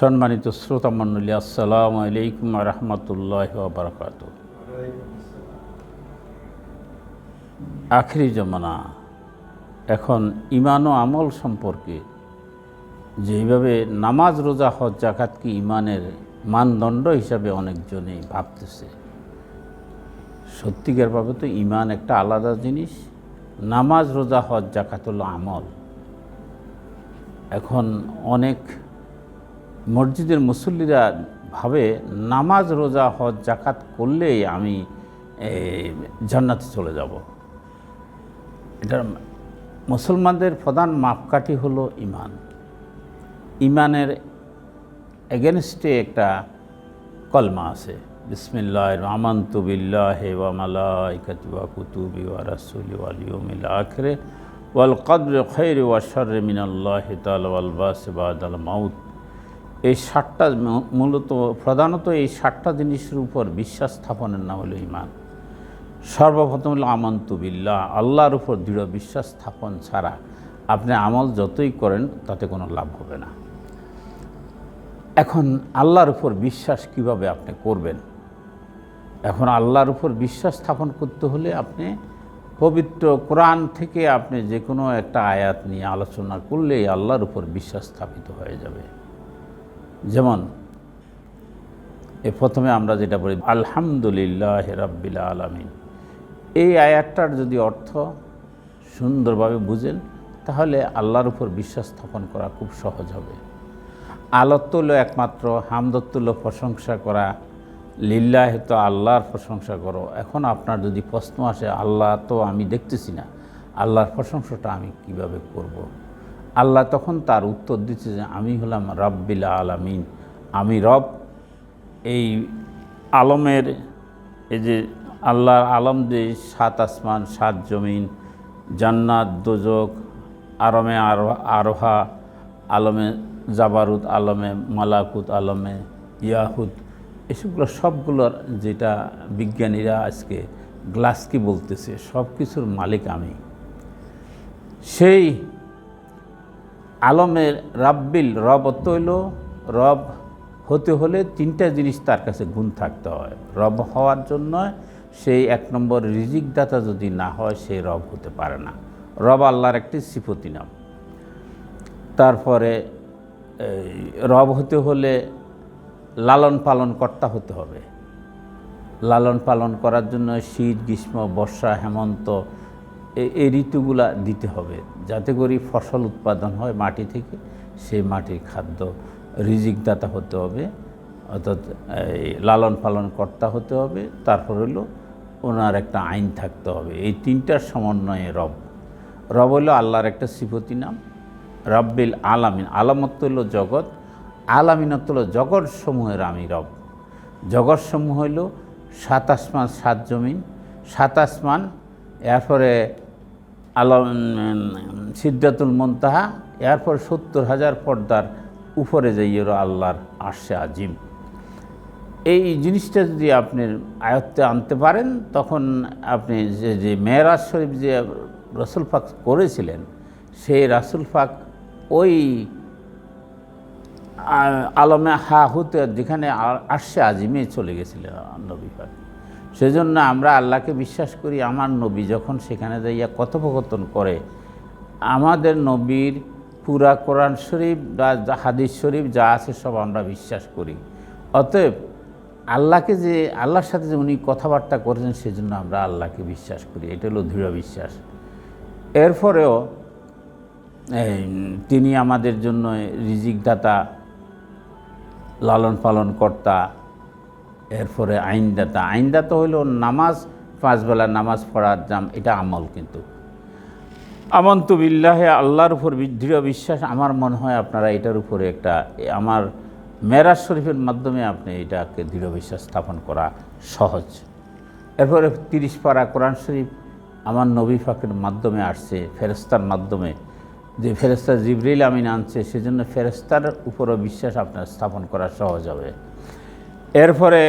সম্মানিত শ্রোতা মণ্ডলী, আসসালামু আলাইকুম রহমতুল্লাহ বারকাত আখরি জমানা, এখন ইমান ও আমল সম্পর্কে যেভাবে নামাজ, রোজা, হজ জাকাত কি ইমানের মানদণ্ড হিসাবে অনেকজনেই ভাবতেছে। সত্যিকারভাবে তো ইমান একটা আলাদা জিনিস, নামাজ, রোজা, হজ জাকাত হলো আমল। এখন অনেক মসজিদের মুসল্লিরা ভাবে, নামাজ, রোজা, হজ জাকাত করলেই আমি জান্নাতে চলে যাব। এটা মুসলমানদের প্রধান মাপকাঠি হলো ইমান। ইমানের এগেনস্টে একটা কলমা আছে। বিসমিল্লাহ রহমান তুবিল্লাহ ওয়া মালাইকাতি ওয়া কুতুবি ওয়া রাসূলি ওয়াল ইয়াউমিল আখির ওয়াল কদর খৈর ওয়া শাররি মিনাল্লাহি তাআলা ওয়াল বাস বাদাল মাউত। এই সাতটা মূলত, প্রধানত এই সাতটা জিনিসের উপর বিশ্বাস স্থাপনের নাম হলো ইমান সর্বপ্রথম হলো আমন্তু বিল্লাহ, আল্লাহর উপর দৃঢ় বিশ্বাস স্থাপন ছাড়া আপনি আমল যতই করেন তাতে কোনো লাভ হবে না। এখন আল্লাহর উপর বিশ্বাস কীভাবে আপনি করবেন? এখন আল্লাহর উপর বিশ্বাস স্থাপন করতে হলে আপনি পবিত্র কোরআন থেকে আপনি যে কোনো একটা আয়াত নিয়ে আলোচনা করলেই আল্লাহর উপর বিশ্বাস স্থাপিত হয়ে যাবে। যেমন, এ প্রথমে আমরা যেটা বলি আলহামদুলিল্লাহ রাব্বিল আলামিন। এই আয়াতটার যদি অর্থ সুন্দরভাবে বুঝেন, তাহলে আল্লাহর উপর বিশ্বাস স্থাপন করা খুব সহজ হবে। আলত্য হলো একমাত্র হামদত্ত হলো প্রশংসা করা, লিল্লাহ তো আল্লাহর প্রশংসা করো। এখন আপনার যদি প্রশ্ন আসে, আল্লাহ তো আমি দেখতেছি না, আল্লাহর প্রশংসাটা আমি কীভাবে করব। আল্লাহ তখন তার উত্তর দিচ্ছে যে, আমি হলাম রব্বিল আলামিন। আমি রব, এই আলমের, এই যে আল্লাহর আলম যে সাত আসমান, সাত জমিন, জান্নাত, দোজক, আরমে আরো- আরোহা, আলমে জাবারুদ আলমে মালাকুত, আলমে ইয়াহুদ, এসবগুলো সবগুলোর যেটা বিজ্ঞানীরা আজকে গ্লাসকি বলতেছে সব কিছুর মালিক আমি। সেই আলমের রাব্বিল রব অর্থ হইল, রব হতে হলে তিনটা জিনিস তার কাছে গুণ থাকতে হয়। রব হওয়ার জন্য সেই এক নম্বর রিজিক দাতা যদি না হয়, সে রব হতে পারে না। রব আল্লাহর একটি সিফতি নাম। তারপরে রব হতে হলে লালন পালন কর্তা হতে হবে। লালন পালন করার জন্য শীত, গ্রীষ্ম, বর্ষা, হেমন্ত এই ঋতুগুলা দিতে হবে। যাতে করে ফসল উৎপাদন হয় মাটি থেকে, সেই মাটির খাদ্য রিজিকদাতা হতে হবে, অর্থাৎ লালন পালন কর্তা হতে হবে, তারপর হলো ওনার একটা আইন থাকতে হবে। এই তিনটার সমন্বয়ে রব। রব হলো আল্লাহর একটা সিফতি নাম, রব্বিল আলামিন। আলামত হলো জগৎ আলামিনত হলো জগৎ সমূহের আমি রব। জগৎ সমূহ হইল সাত আসমান সাত জমিন সাত আসমান এরপরে আলম সিদ্ধাতুল মন্তাহা, এরপর সত্তর হাজার পর্দার উপরে যাইয়ের আল্লাহর আশে আজিম। এই জিনিসটা যদি আপনি আয়ত্তে আনতে পারেন, তখন আপনি যে যে মেয়েরাজ শরীফ যে রসুল পাক করেছিলেন, সেই রাসুল পাক ওই আলমে হা হুতে যেখানে আ- আরশে আজিমে চলে গেছিলেন নবী পাক। সেজন্য আমরা আল্লাহকে বিশ্বাস করি, আমার নবী যখন সেখানে যাইয়া কথোপকথন করে, আমাদের নবীর পুরা কোরআন শরীফ বা হাদিস শরীফ যা আছে সব আমরা বিশ্বাস করি। অতএব আল্লাহকে যে, আল্লাহর সাথে যে উনি কথাবার্তা করেছেন সেজন্য আমরা আল্লাহকে বিশ্বাস করি, এটা হলো দৃঢ় বিশ্বাস। এরপরেও তিনি আমাদের জন্য রিজিকদাতা, লালন পালন কর্তা এরপরে আইনদাতা। আইনদাতা হইল নামাজ পাঁচবেলা নামাজ পড়ার জাম, এটা আমল কিন্তু। আমন্ত বিল্লাহে আল্লাহর উপর দৃঢ় বিশ্বাস, আমার মনে হয় আপনারা এটার উপরে একটা আমার মেরাজ শরীফের মাধ্যমে আপনি এটাকে দৃঢ় বিশ্বাস স্থাপন করা সহজ। এরপরে তিরিশ পারা কোরআন শরীফ আমার নবী ফাঁকের মাধ্যমে আসছে ফেরেস্তার মাধ্যমে। যে ফেরেস্তা জিবরিল আমিন আনছে, সেজন্য ফেরেস্তার উপরও বিশ্বাস আপনার স্থাপন করা সহজ হবে। এরপরে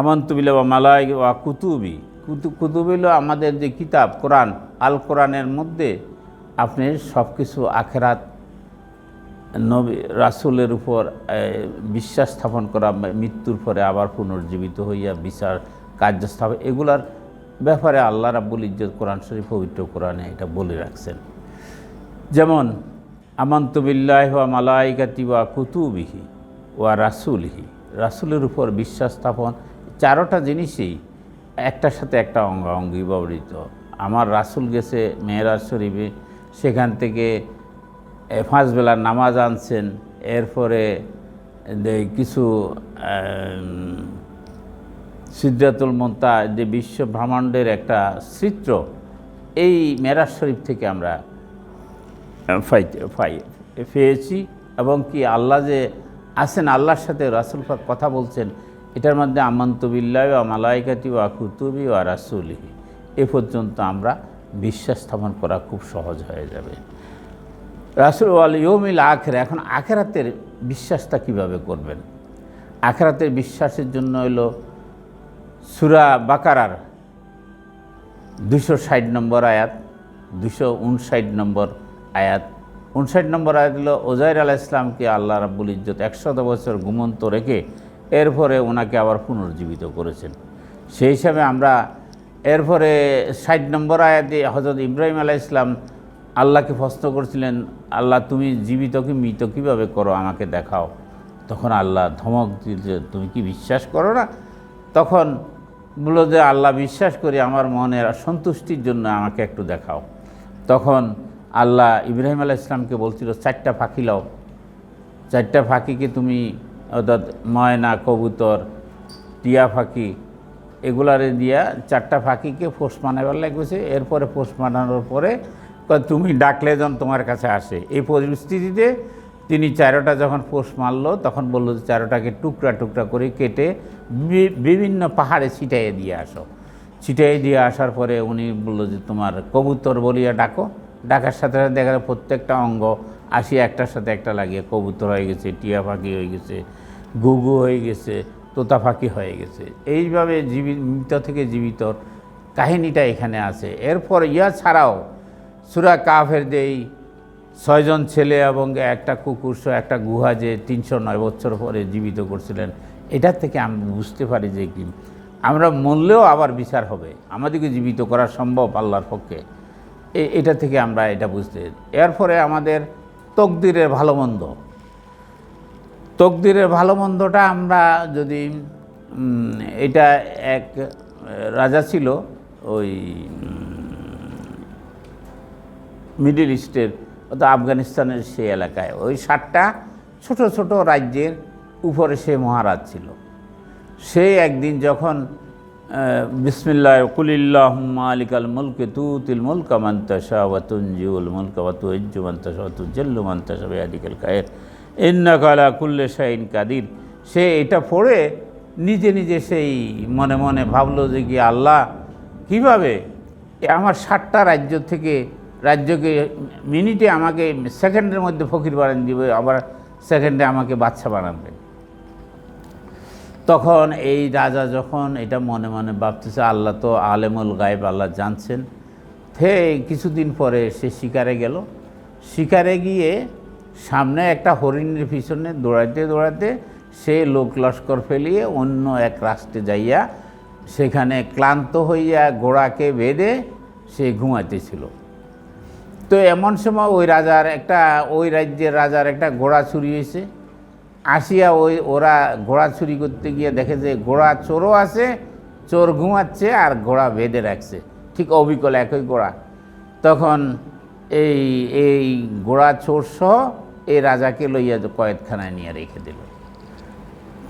আমন্তুবিল বা মালাই ওয়া কুতুবি। কুতু কুতুবিল আমাদের যে কিতাব, কোরআন। আল কোরআনের মধ্যে আপনি সব কিছু আখেরাত নবী, রাসুলের উপর বিশ্বাস স্থাপন করা, মৃত্যুর পরে আবার পুনর্জীবিত হইয়া বিচার কার্য স্থাপন, এগুলার ব্যাপারে আল্লাহ রাব্বুল ইজ্জত কোরআন শরীফ পবিত্র কোরআনে এটা বলে রাখছেন। যেমন আমান্তবিল্লাহ ওয়া মালাইকাতি ওয়া কুতুবিহি ওয়া রাসুলহি। রাসুলের উপর বিশ্বাস স্থাপন, চারোটা জিনিসই একটার সাথে একটা অঙ্গাঙ্গি ব্যবহৃত আমার রাসুল গেছে মেয়েরাজ শরীফে, সেখান থেকে পাঁচ বেলার নামাজ আনছেন, এরপরে কিছু সিদ্ধাতুল মন্তা যে বিশ্ব ব্রহ্মাণ্ডের একটা চিত্র, এই মেরাজ শরীফ থেকে আমরা ফাইতে পাই পেয়েছি। এবং কি আল্লাহ যে আছেন আল্লাহর সাথে রাসুল পাক কথা বলছেন। এটার মধ্যে আমন্তবিল্লাহ ও মালাইকাতি ও কুতুবি ও রাসুলহি। এ পর্যন্ত আমরা বিশ্বাস স্থাপন করা খুব সহজ হয়ে যাবে। রাসুল আল ইয়মিল আখের এখন আখেরাতের বিশ্বাসটা কীভাবে করবেন? আখেরাতের বিশ্বাসের জন্য হলো সুরা বাকারার দুশো ষাট নম্বর আয়াত দুশো উনষাট নম্বর আয়াত। উনষাট নম্বর আয়াত হলো, ওজাইর আলাহ ইসলামকে আল্লাহ রাব্বুল ইজ্জত একশত বছর ঘুমন্ত রেখে এরপরে ওনাকে আবার পুনর্জীবিত করেছেন। সেই হিসাবে আমরা এরপরে ষাট নম্বর আয়াতে হজরত ইব্রাহিম আলাহ ইসলাম আল্লাহকে প্রশ্ন করছিলেন, আল্লাহ, তুমি জীবিত কি মৃত কীভাবে করো? আমাকে দেখাও। তখন আল্লাহ ধমক দিতে তুমি কি বিশ্বাস করো না? তখন বলল যে, আল্লাহ, বিশ্বাস করি, আমার মনের সন্তুষ্টির জন্য আমাকে একটু দেখাও। তখন আল্লাহ ইব্রাহিম আলাহ ইসলামকে বলছিল, চারটা পাখি লাও। চারটা পাখিকে তুমি, অর্থাৎ ময়না, কবুতর, টিয়া পাখি এগুলারে দিয়া চারটা পাখিকে পোষ মানাবার লাগছে এরপরে পোষ মানানোর পরে তুমি ডাকলে যখন তোমার কাছে আসে। এই পরিস্থিতিতে তিনি চারোটা যখন পোষ মারলো তখন বলল যে, চারোটাকে টুকরা টুকরা করে কেটে বিভিন্ন পাহাড়ে ছিটাইয়ে দিয়ে আসো। ছিটাইয়ে দিয়ে আসার পরে উনি বলল যে, তোমার কবুতর বলিয়া ডাকো। ডাকার সাথে সাথে দেখা যায় প্রত্যেকটা অঙ্গ আসি একটার সাথে একটা লাগিয়ে। কবুতর হয়ে গেছে, টিয়া পাখি হয়ে গেছে গুগু হয়ে গেছে, তোতা পাখি হয়ে গেছে। এইভাবে জীবিত মৃত থেকে জীবিতর কাহিনীটা এখানে আছে। এরপর ইয়া ছাড়াও সুরা কাফের যেই ছয়জন ছেলে এবং একটা কুকুর একটা গুহা যে তিনশো নয় বছর পরে জীবিত করছিলেন, এটার থেকে আমরা বুঝতে পারি যে কি, আমরা মরলেও আবার বিচার হবে। আমাদেরকে জীবিত করা সম্ভব আল্লাহর পক্ষে। এটা থেকে আমরা এটা বুঝতে এরপরে আমাদের তকদিরের ভালো মন্দ তকদিরের ভালো মন্দটা আমরা যদি এটা এক রাজা ছিল ওই মিডল ইস্টের, অর্থাৎ আফগানিস্তানের সেই এলাকায়। ওই সাতটা ছোট ছোট রাজ্যের উপরে সে মহারাজ ছিল। সে একদিন যখন বিসমিল্লাহ কুলিল্লাহ মালিকাল মুলকে তু তিল মুলকা মান্তাসা ওয়াতুনজিউল মুলকা ওয়াতু ইজ্জু মান্তাসা ওয়াতু জল্লু মান্তাসা বেয়াদিকাল কায়ের ইন্নাকালা কুল্লে শাহিন কাদির। সে এটা পড়ে নিজে নিজে সেই মনে মনে ভাবলো যে কি আল্লাহ, কীভাবে? আমার ষাটটা রাজ্য থেকে রাজ্যকে মিনিটে আমাকে সেকেন্ডের মধ্যে ফকির বানান দিবে, আবার সেকেন্ডে আমাকে বাচ্চা বানাবেন তখন এই রাজা যখন এটা মনে মনে ভাবতেছে, আল্লাহ তো আলেমুল গায়েব, আল্লাহ জানছেন। থে, কিছুদিন পরে সে শিকারে গেল। শিকারে গিয়ে সামনে একটা হরিণের পিছনে দৌড়াইতে দৌড়াইতে সে লোক লস্কর ফেলিয়ে অন্য এক রাষ্ট্রে যাইয়া সেখানে ক্লান্ত হইয়া ঘোড়াকে বেঁধে সে ঘুমাইতেছিল। তো এমন সময় ওই রাজার একটা, ওই রাজ্যের রাজার একটা ঘোড়া চুরি হয়েছে। আসিয়া ওই ওরা ঘোড়া চুরি করতে গিয়ে দেখে যে ঘোড়া চোরও আছে, চোর ঘুমাচ্ছে আর ঘোড়া বেঁধে রাখছে। ঠিক অবিকল একই ঘোড়া। তখন এই এই ঘোড়া চোর সহ এই রাজাকে লইয়া কয়েদখানায় নিয়ে রেখে দিল।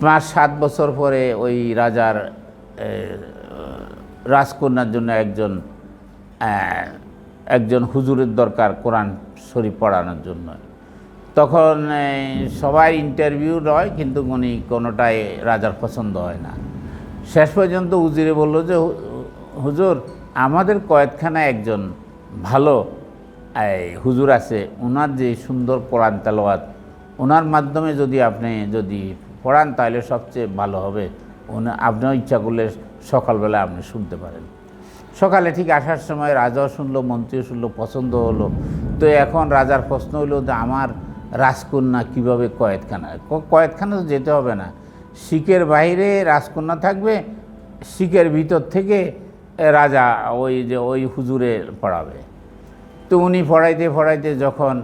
পাঁচ, সাত বছর পরে ওই রাজার রাজকন্যার জন্য একজন একজন হুজুরের দরকার কোরআন শরীফ পড়ানোর জন্য। তখন সবাই ইন্টারভিউ নয় কিন্তু উনি কোনোটাই রাজার পছন্দ হয় না। শেষ পর্যন্ত উজিরে বলল যে হুজুর, আমাদের কয়েকখানা একজন ভালো হুজুর আছে ওনার যে সুন্দর কোরআন তেলাওয়াত ওনার মাধ্যমে যদি আপনি যদি পড়ান, তাহলে সবচেয়ে ভালো হবে। উনি, আপনিও ইচ্ছা করলে সকালবেলা আপনি শুনতে পারেন। সকালে ঠিক আসার সময় রাজাও শুনলো, মন্ত্রীও শুনলো, পছন্দ হলো। তো এখন রাজার প্রশ্ন হলো যে, আমার রাজকন্যা কীভাবে কয়েদখানা? ক- কয়েদখানা তো যেতে হবে না। শিখের বাইরে রাজকন্যা থাকবে, শিখের ভিতর থেকে রাজা ওই যে, ওই হুজুরে পড়াবে। তো উনি পড়াইতে পড়াইতে যখন,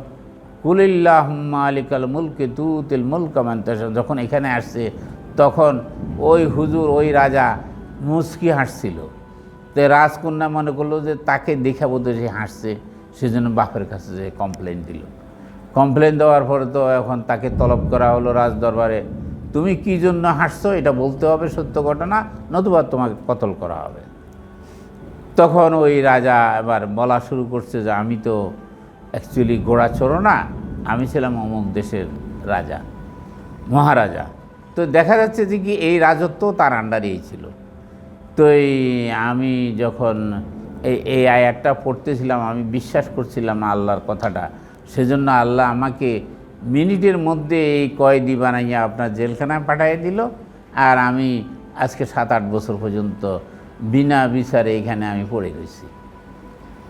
কুলিল্লাহ মালিকাল মুলকে তু তিল মুলকামান যখন এখানে আসছে, তখন ওই হুজুর, ওই রাজা মুচকি হাসছিল। তো রাজকন্যা মনে করল যে তাকে দেখা বোধ সে হাসছে, সেজন্য বাপের কাছে যে কমপ্লেন দিল। কমপ্লেন দেওয়ার পরে তো এখন তাকে তলব করা হলো রাজ দরবারে তুমি কি জন্য হাসছো? এটা বলতে হবে সত্য ঘটনা, নতুবা তোমাকে কতল করা হবে। তখন ওই রাজা এবার বলা শুরু করছে যে, আমি তো অ্যাকচুয়ালি গোড়া চড়ো না, আমি ছিলাম অমুক দেশের রাজা, মহারাজা। তো দেখা যাচ্ছে যে কি এই রাজত্ব তার আন্ডারেই ছিল। তো এই আমি যখন এই এই আয়াতটা পড়তেছিলাম, আমি বিশ্বাস করছিলাম না আল্লাহর কথাটা। সেজন্য আল্লাহ আমাকে মিনিটের মধ্যে এই কয়েদি বানাইয়া আপনার জেলখানায় পাঠিয়ে দিল। আর আমি আজকে সাত আট বছর পর্যন্ত বিনা বিচারে এখানে আমি পড়ে রয়েছি।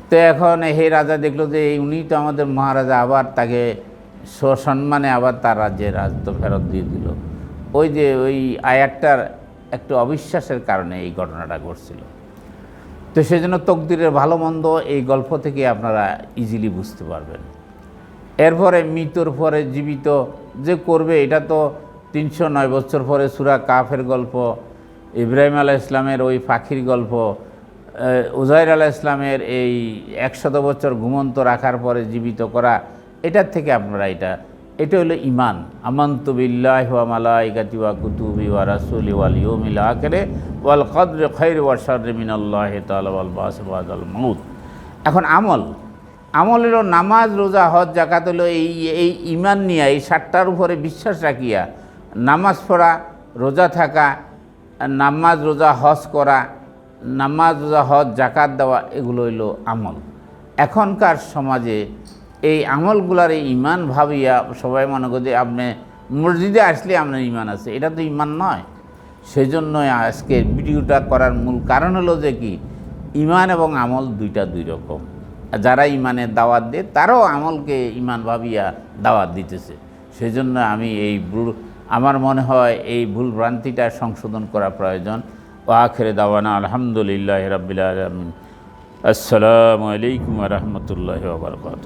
তো এখন হে রাজা দেখল যে উনি তো আমাদের মহারাজা, আবার তাকে সসম্মানে আবার তার রাজ্যের রাজত্ব ফেরত দিয়ে দিল। ওই যে ওই আয়াতটার একটু অবিশ্বাসের কারণে এই ঘটনাটা ঘটছিল। তো সেজন্য তকদিরের ভালো মন্দ এই গল্প থেকে আপনারা ইজিলি বুঝতে পারবেন। এরপরে মৃত্যুর পরে জীবিত যে করবে, এটা তো তিনশো নয় বছর পরে সুরা কাফের গল্প, ইব্রাহিম আলাহ ইসলামের ওই পাখির গল্প উজাইর আলাহ ইসলামের এই একশত বছর ঘুমন্ত রাখার পরে জীবিত করা, এটার থেকে আপনারা এটা এটা হলো ইমান আমান্ত বিল্লাহ ওয়া মালাইকাতি ওয়া কুতুবি ওয়া রাসূলি ওয়াল আখিরে ওয়াল খাইরি ওয়া শাররি মিনাল্লাহি তাআলা ওয়াল এখন আমল আমল নামাজ, রোজা, হজ জাকাত হলো এই এই ইমান নিয়ে, এই সাতটার উপরে বিশ্বাস রাখিয়া নামাজ পড়া, রোজা থাকা, নামাজ, রোজা, হজ করা, নামাজ, রোজা, হজ জাকাত দেওয়া, এগুলো হইল আমল। এখনকার সমাজে এই আমলগুলার এই ইমান ভাবিয়া সবাই মনে করে আপনি মসজিদে আসলে আপনার ইমান আছে, এটা তো ইমান নয়। সেজন্যই আজকে ভিডিওটা করার মূল কারণ হলো যে কি ইমান এবং আমল দুইটা দুই রকম। যারা ইমানের দাওয়াত দেয়, তারাও আমলকে ইমান ভাবিয়া দাওয়াত দিতেছে। সেই জন্য আমি এই আমার মনে হয় এই ভুল ভ্রান্তিটা সংশোধন করা প্রয়োজন। ও আখেরে দাওয়ানা, আলহামদুলিল্লাহ রবিল আসসালামু আলাইকুম রহমতুল্লাহ বারকাত